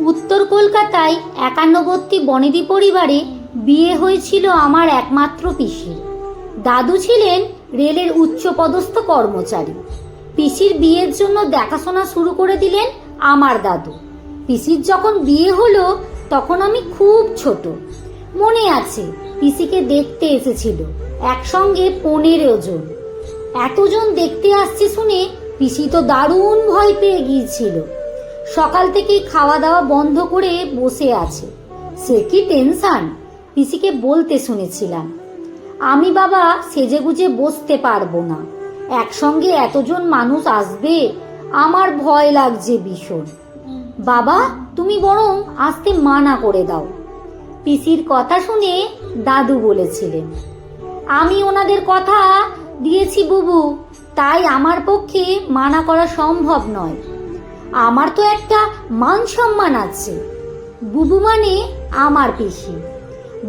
উত্তর কলকাতায় একান্নবর্তী বনেদি পরিবারে বিয়ে হয়েছিল আমার একমাত্র পিসির দাদু ছিলেন রেলের উচ্চপদস্থ কর্মচারী। পিসির বিয়ের জন্য দেখাশোনা শুরু করে দিলেন আমার দাদু। পিসির যখন বিয়ে হলো, তখন আমি খুব ছোট। মনে আছে, পিসিকে দেখতে এসেছিল, একসঙ্গে পনেরো জন। এতজন দেখতে আসছে শুনে পিসি তো দারুণ ভয় পেয়ে গিয়েছিল। সকাল থেকেই খাওয়া দাওয়া বন্ধ করে বসে আছে। সে কি টেনশন? পিসিকে বলতে শুনেছিলাম। আমি বাবা সেজেগুজে বসতে পারব না। একসঙ্গে এতজন মানুষ আসবে, আমার ভয় লাগছে ভীষণ। বাবা, তুমি বরং আসতে মানা করে দাও। পিসির কথা শুনে দাদু বলেছিলেন, আমি ওনাদের কথা দিয়েছি বুবু, তাই আমার পক্ষে মানা করা সম্ভব নয়। আমার তো একটা মান সম্মান আছে। বুবু মানে আমার পিসি।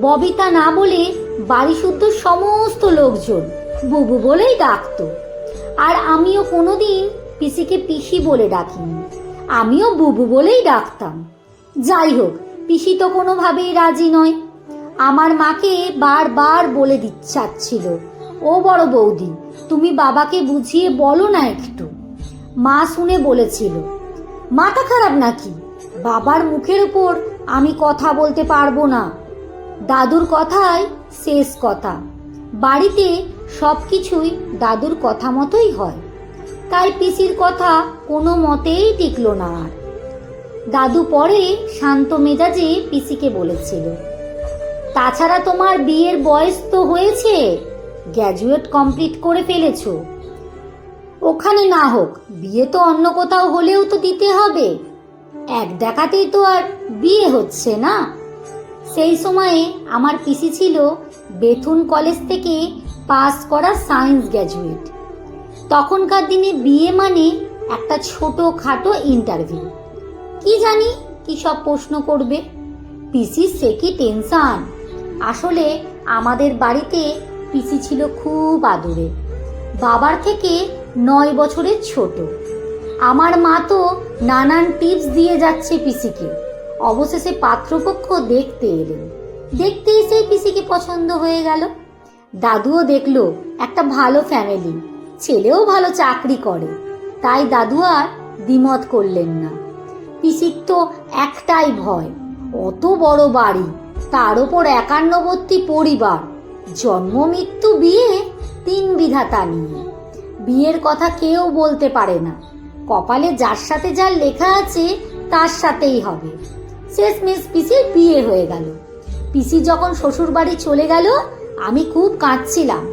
ববিতা না বলে বাড়ি শুদ্ধ সমস্ত লোকজন বুবু বলেই ডাকতো। আর আমিও কোনোদিন পিসিকে পিসি বলে ডাকিনি। আমিও বুবু বলেই ডাকতাম। যাই হোক, পিসি তো কোনোভাবেই রাজি নয়। আমার মাকে বারবার বলে দিচ্ছাচ্ছিল, ও বড় বৌদি, তুমি বাবাকে বুঝিয়ে বলো না একটু। মা শুনে বলেছিল মাথা খারাপ নাকি? বাবার মুখের উপর আমি কথা বলতে পারব না। দাদুর কথাই শেষ কথা। বাড়িতে সব কিছুই দাদুর কথা মতোই হয়। তাই পিসির কথা কোনো মতেই টিকলো না আর। দাদু পরে শান্ত মেজাজে পিসিকে বলেছিল, তাছাড়া তোমার বিয়ের বয়স তো হয়েছে। গ্র্যাজুয়েট কমপ্লিট করে ফেলেছো। ওখানে না হোক, বিয়ে তো অন্য কোথাও হলেও তো দিতে হবে। এক দেখাতেই তো আর বিয়ে হচ্ছে না। সেই সময়ে আমার পিসি ছিল বেথুন কলেজ থেকে পাস করা সায়েন্স গ্র্যাজুয়েট। তখনকার দিনে বিয়ে মানে একটা ছোট খাটো ইন্টারভিউ। কি জানি কি সব প্রশ্ন করবে। পিসির সে কি টেনশান? আসলে আমাদের বাড়িতে পিসি ছিল খুব আদুরে। বাবার থেকে নয় বছরের ছোট। আমার মা তো নানান টিপস দিয়ে যাচ্ছে পিসিকে। অবশেষে পাত্রপক্ষ দেখতে এলেন। দেখতে এসেই পিসিকে পছন্দ হয়ে গেল। দাদুও দেখল, একটা ভালো ফ্যামিলি ছেলেও ভালো চাকরি করে। তাই দাদু আর দ্বিমত করলেন না। পিসির তো একটাই ভয়, অত বড় বাড়ি, তার ওপর একান্নবর্তী পরিবার, জন্ম, মৃত্যু, বিয়ে, তিন বিধাতা নিয়ে। বিয়ের কথা কেউ বলতে পারে না। কপালে যার সাথে যার লেখা আছে, তার সাথেই হবে। শেষমেশ পিসির বিয়ে হয়ে গেল। পিসি যখন শ্বশুর বাড়ি চলে গেল, আমি খুব কাঁদছিলাম।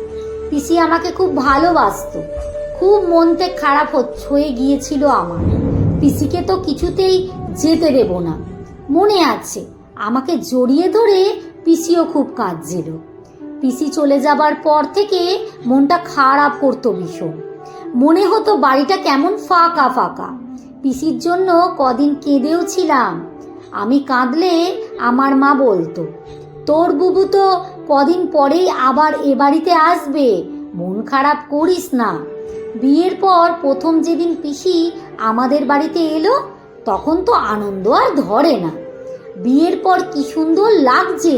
পিসি আমাকে খুব ভালোবাসতো। খুব মনতে খারাপ হয়ে গিয়েছিল আমার। পিসিকে তো কিছুতেই যেতে দেব না। মনে আছে, আমাকে জড়িয়ে ধরে পিসিও খুব কাঁদছিল। পিসি চলে যাবার পর থেকে মনটা খারাপ করতো ভীষণ। মনে হতো বাড়িটা কেমন ফাঁকা ফাঁকা। পিসির জন্য কদিন কেঁদেও ছিলাম। আমি কাঁদলে আমার মা বলতো, তোর বুবু তো কদিন পরেই আবার এ বাড়িতে আসবে, মন খারাপ করিস না। বিয়ের পর প্রথম যেদিন পিসি আমাদের বাড়িতে এলো, তখন তো আনন্দ আর ধরে না। বিয়ের পর কি সুন্দর লাগছে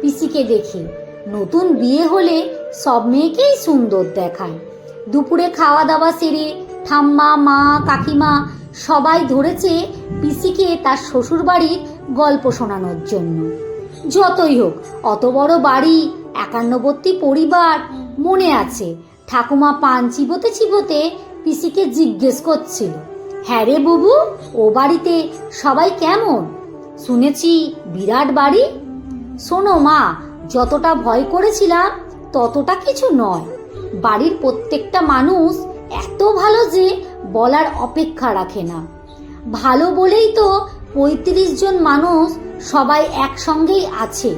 পিসিকে দেখে। নতুন বিয়ে হলে সব মেয়েকেই সুন্দর দেখায়। দুপুরে খাওয়া দাওয়া সেরে ঠাম্মা, মা, কাকিমা সবাই ধরেছে পিসিকে তার শ্বশুর বাড়ির গল্প শোনানোর জন্য। যতই হোক, অত বড় বাড়ি, একান্নবর্তী পরিবার, মনে আছে, ঠাকুমা পান চিবোতে চিবোতে পিসিকে জিজ্ঞেস করছিল হ্যাঁ রে বুবু, ও বাড়িতে সবাই কেমন? শুনেছি বিরাট বাড়ি? শোনো মা যতটা ভয় করেছিলাম, ততটা কিছু নয়। বাড়ির প্রত্যেকটা মানুষ এত ভালো যে বলার অপেক্ষা রাখে না। ভালো বলেই তো পঁয়ত্রিশ জন মানুষ সবাই একসঙ্গেই আছে।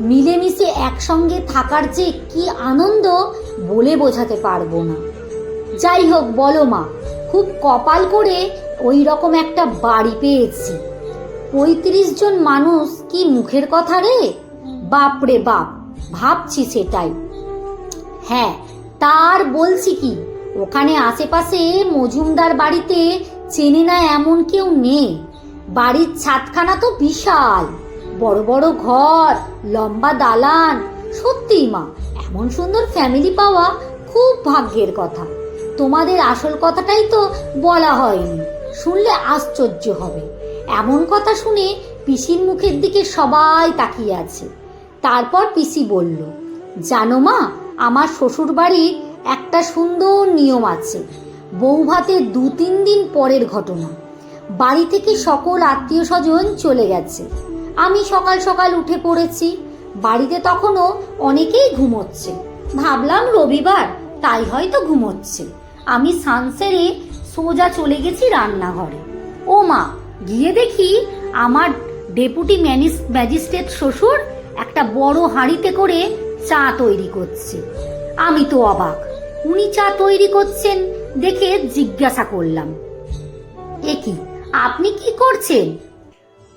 মিলেমিশে একসঙ্গে থাকার যে কি আনন্দ বলে বোঝাতে পারব না। যাই হোক, বলো মা, খুব কপাল করে ওই রকম একটা বাড়ি পেয়েছি। পঁয়ত্রিশ জন মানুষ কি মুখের কথা রে? বাপ রে বাপ, ভাবছি সেটাই। হ্যাঁ তার বলছি কি, ওখানে আশেপাশে মজুমদার বাড়িতে চেনে না এমন কেউ নেই। বাড়ির ছাদখানা তো বিশাল, বড় বড় ঘর, লম্বা দালান। সত্যি মা, এমন সুন্দর ফ্যামিলি পাওয়া খুব ভাগ্যের কথা। তোমাদের আসল কথাটাই তো বলা হয়নি, শুনলে আশ্চর্য হবে। এমন কথা শুনে পিসির মুখের দিকে সবাই তাকিয়ে আছে। তারপর পিসি বলল, জানো মা, আমার শ্বশুর বাড়ির একটা সুন্দর নিয়ম আছে। বউ ভাতের দু তিন দিন পরের ঘটনা। বাড়ি থেকে সকল আত্মীয় স্বজন চলে গেছে। আমি সকাল সকাল উঠে পড়েছি। বাড়িতে তখনও অনেকেই ঘুমোচ্ছে। ভাবলাম রবিবার, তাই হয়তো ঘুমোচ্ছে। আমি সানসেরে সোজা চলে গেছি রান্নাঘরে। ও মা, গিয়ে দেখি আমার ডেপুটি ম্যানিস, ম্যাজিস্ট্রেট শ্বশুর একটা বড় হাঁড়িতে করে চা তৈরি করছে। আমি তো অবাক। উনি চা তৈরি করছেন দেখে জিজ্ঞাসা করলাম। এ কি, আপনি কি করছেন?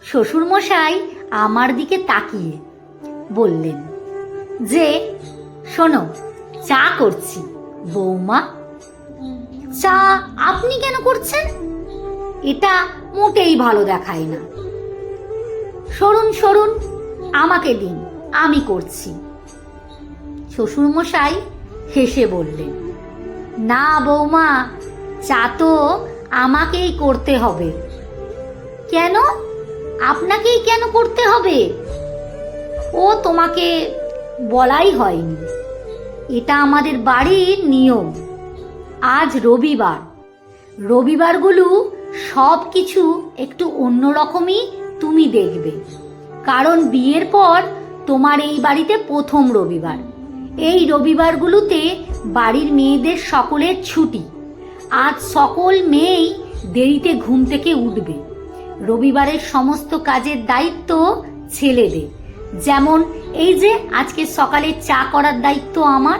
শ্বশুর মশাই আমার দিকে তাকিয়ে বললেন, যে, শোনো, চা করছি, বৌমা। চা আপনি কেন করছেন? এটা মোটেই ভালো দেখায় না। সরুন সরুন আমাকে দিন, আমি করছি। শ্বশুরমশাই হেসে বললেন, না বৌমা, চা তো আমাকেই করতে হবে। কেন? আপনাকেই কেন করতে হবে? ও তোমাকে বলাই হয়নি। এটা আমাদের বাড়ির নিয়ম। আজ রবিবার। রবিবারগুলো সব কিছু একটু অন্যরকমই তুমি দেখবে। কারণ বিয়ের পর তোমার এই বাড়িতে প্রথম রবিবার। এই রবিবারগুলোতে বাড়ির মেয়েদের সকলের ছুটি। আজ সকল মেয়েই দেরিতে ঘুম থেকে উঠবে। রবিবারের সমস্ত কাজের দায়িত্ব ছেলেদের। যেমন এই যে আজকে সকালে চা করার দায়িত্ব আমার।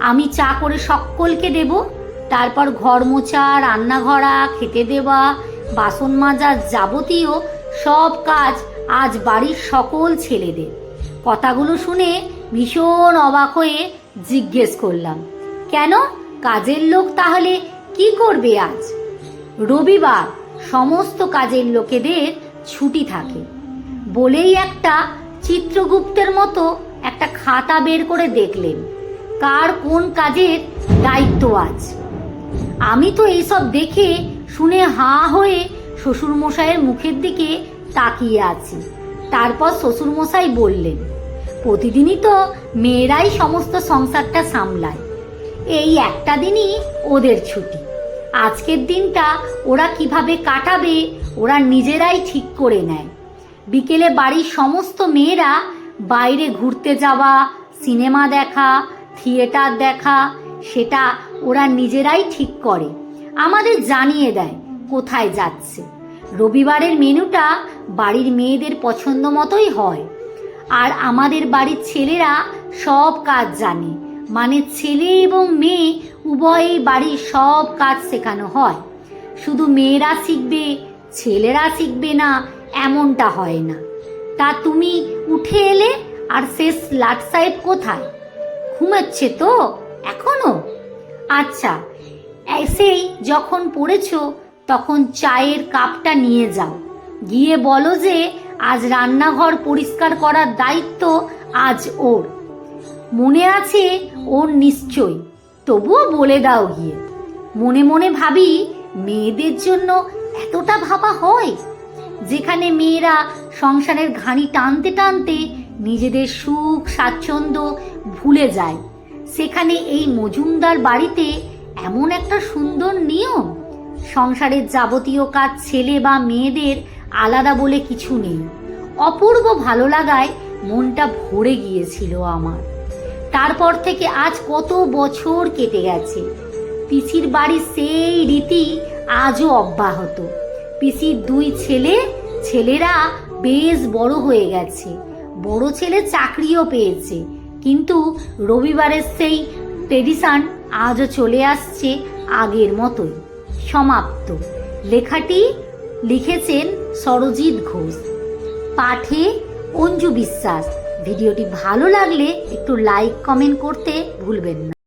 আমি চা করে সকলকে দেব। তারপর ঘর মোছা, রান্নাঘরা, খেতে দেওয়া, বাসন মাজা যাবতীয় সব কাজ আজ বাড়ির সকল ছেলেদের। কথাগুলো শুনে ভীষণ অবাক হয়ে জিজ্ঞেস করলাম, কেন? কাজের লোক তাহলে কি করবে আজ? রবিবার সমস্ত কাজের লোকেদের ছুটি থাকে। বলেই একটা চিত্রগুপ্তের মতো একটা খাতা বের করে দেখলেন, কার কোন কাজের দায়িত্ব আজ? আমি তো এইসব দেখে শুনে হাঁ হয়ে শ্বশুর মশাইয়ের মুখের দিকে তাকিয়ে আছি। তারপর শ্বশুর মশাই বললেন, প্রতিদিনই তো মেয়েরাই সমস্ত সংসারটা সামলায়। এই একটা দিনই ওদের ছুটি। আজকের দিনটা ওরা কীভাবে কাটাবে, ওরা নিজেরাই ঠিক করে নেয়। বিকেলে বাড়ির সমস্ত মেয়েরা বাইরে ঘুরতে যাওয়া, সিনেমা দেখা, থিয়েটার দেখা, সেটা ওরা নিজেরাই ঠিক করে। আমাদের জানিয়ে দেয় কোথায় যাচ্ছে। রবিবারের মেনুটা বাড়ির মেয়েদের পছন্দ মতোই হয়। আর আমাদের বাড়ির ছেলেরা সব কাজ জানে। মানে ছেলে এবং মেয়ে উভয়েই বাড়ির সব কাজ শেখানো হয়। শুধু মেয়েরা শিখবে, ছেলেরা শিখবে না, এমনটা হয় না। তা তুমি উঠে এলে আর শেষ লাট সাহেব কোথায়? ঘুমাচ্ছে তো, এখনও? আচ্ছা এসেই যখন পড়েছ তখন চায়ের কাপটা নিয়ে যাও। গিয়ে বলো যে, আজ রান্নাঘর পরিষ্কার করার দায়িত্ব আজ ওর। মনে আছে ওর নিশ্চয়, তবুও বলে দাও গিয়ে। মনে মনে ভাবি, মেয়েদের জন্য এতটা ভাবা হয়। যেখানে মেয়েরা সংসারের ঘানি টানতে টানতে নিজেদের সুখ, স্বাচ্ছন্দ্য ভুলে যায়, সেখানে এই মজুমদার বাড়িতে এমন একটা সুন্দর নিয়ম। সংসারের যাবতীয় কাজ ছেলে বা মেয়েদের আলাদা বলে কিছু নেই। অপূর্ব ভালো লাগায় মনটা ভরে গিয়েছিল আমার। তারপর থেকে আজ কত বছর কেটে গেছে। পিসির বাড়ির সেই রীতি আজও অব্যাহত। পিসির দুই ছেলে, ছেলেরা বেশ বড় হয়ে গেছে। বড় ছেলে চাকরিও পেয়েছে। কিন্তু রবিবারের সেই ট্রেডিশন আজও চলে আসছে আগের মতোই। সমাপ্ত। লেখাটি লিখেছেন সরজিৎ ঘোষ। পাঠে অঞ্জু বিশ্বাস। ভিডিওটি ভালো লাগলে একটু লাইক কমেন্ট করতে ভুলবেন না।